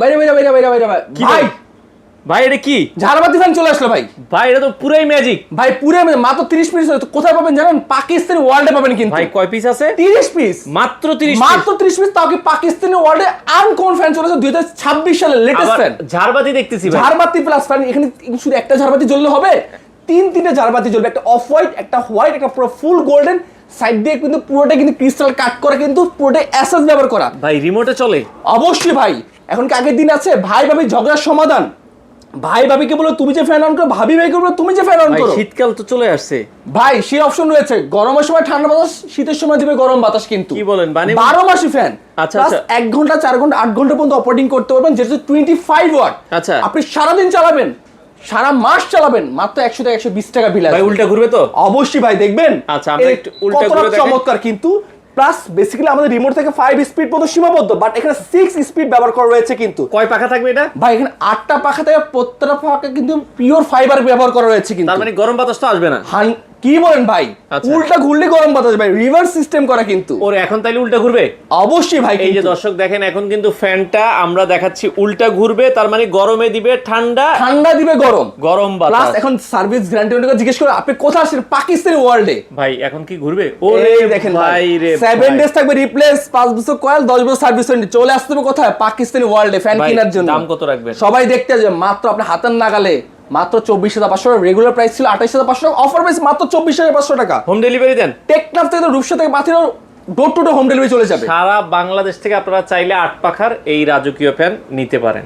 বাইরে বাইরে বাইরে বাইরে বাইরে বাইরে। ভাই ভাই? ভাই এটা কি? ঝাড়বাতি ফ্যান চলে আসলো ভাই। ভাই এটা তো পুরাই ম্যাজিক ভাই পুরে মাত্র তিরিশ পিস কোথায় পাবেন জানেন? পাকিস্তানি ওয়ার্ল্ডে পাবেন কিন্তু। ভাই কয় পিস আছে? তিরিশ পিস মাত্র তিরিশ মাত্র ত্রিশ পিস তাও কি পাকিস্তানি ওয়ার্ল্ডে আনকোন ফ্যান চলেছে দুই হাজার ছাব্বিশ লেটেস্ট ফ্যান ঝাড়বাতি দেখতেছি ভাই। ঝাড়বাতি প্লাস ফ্যান এখানে শুধু একটা ঝাড়বাতি জ্বললে হবে। তিন তিনটে ঝাড়বাতি জ্বলবে। একটা অফ হোয়াইট একটা হোয়াইট একটা পুরো ফুল গোল্ডেন সাইড দিয়ে কিন্তু পুরোটা কিন্তু ক্রিস্টাল কাট করা কিন্তু পুরোটাই অ্যাসেস ব্যবহার করা। ভাই রিমোটে চলে। অবশ্যই ভাই। এখন কি আগের দিন আছে? ভাই ভাবি ঝগড়ার সমাধান। ভাই ভাবিকে বলো তুমি যে ফ্যান অন করো ভাবি ভাইকে বলো তুমি যে ফ্যান অন করো। শীতকাল তো চলে আসছে। ভাই সেই অপশন রয়েছে। গরমের সময় ঠান্ডা বাতাস শীতের সময় দিবে গরম বাতাস কিন্তু। কি বলেন, মানে- বারো মাসি ফ্যান আচ্ছা, আচ্ছা। এক ঘণ্টা চার ঘণ্টা আট ঘণ্টা পর্যন্ত অপারেটিং করতে পারবেন যেটা টোয়েন্টি ফাইভ ওয়াট আচ্ছা। আপনি সারাদিন চালাবেন। সারা মাস চালাবেন। মাত্র একশো থেকে একশো বিশ টাকা বিল ভাই উল্টা ঘুরবে তো? অবশ্যই ভাই দেখবেন? আচ্ছা, আমরা একটু উল্টা করে দেখাই। চমৎকার কিন্তু প্লাস বেসিক্যালি আমাদের রিমোট থেকে ফাইভ স্পিড পর্যন্ত সীমাবদ্ধ বাট এখানে সিক্স স্পিড ব্যবহার করা রয়েছে কিন্তু। কয় পাখা থাকবে এটা? ভাই এখানে আটটা পাখা থেকে প্রত্যেকটা পাখা কিন্তু পিওর ফাইবার ব্যবহার করা রয়েছে কিন্তু। তার মানে গরম বাতাস তো আসবে না। হান- কি বলেন ভাই? আচ্ছা। উল্টা ঘুরলে গরম বাতাস ভাই রিভার্স সিস্টেম করা কিন্তু। ওর এখন তাইলে উল্টা ঘুরবে? অবশ্যই ভাই এই যে দর্শক দেখেন এখন কিন্তু ফ্যানটা আমরা দেখাচ্ছি উল্টা ঘুরবে তার মানে গরমে দিবে ঠান্ডা ঠান্ডা দিবে গরম। গরম প্লাস বাতাস। এখন সার্ভিস গ্যারান্টি জিজ্ঞেস করে আপনি কোথায় আসেন পাকিস্তানি ওয়ার্ল্ডে ভাই এখন কি ঘুরবে? ওরে দেখেন ভাই রে সেভেন ভাই। ডেজ থাকবে রিপ্লেস পাঁচ বছর কয়েল দশ বছর সার্ভিস ওয়ারেন্টি চলে আসতে হবে কোথায়? পাকিস্তানি ওয়ার্ল্ডে ফ্যান কেনার জন্য। দাম কত রাখবেন? সবাই দেখতে যাবে মাত্র আপনি হাতের নাগালে। মাত্র চব্বিশ হাজার পাঁচশো টাকা। রেগুলার প্রাইস ছিল আঠাইশ হাজার পাঁচশো অফার প্রাইস মাত্র চব্বিশ হাজার পাঁচশো টাকা। হোম ডেলিভারি দেন। টেকনাফ থেকে রূপসা থেকে মাথিরাও door to door home delivery চলে যাবে। সারা বাংলাদেশ থেকে আপনারা চাইলে আট পাখার এই রাজকীয় ফ্যান নিতে পারেন।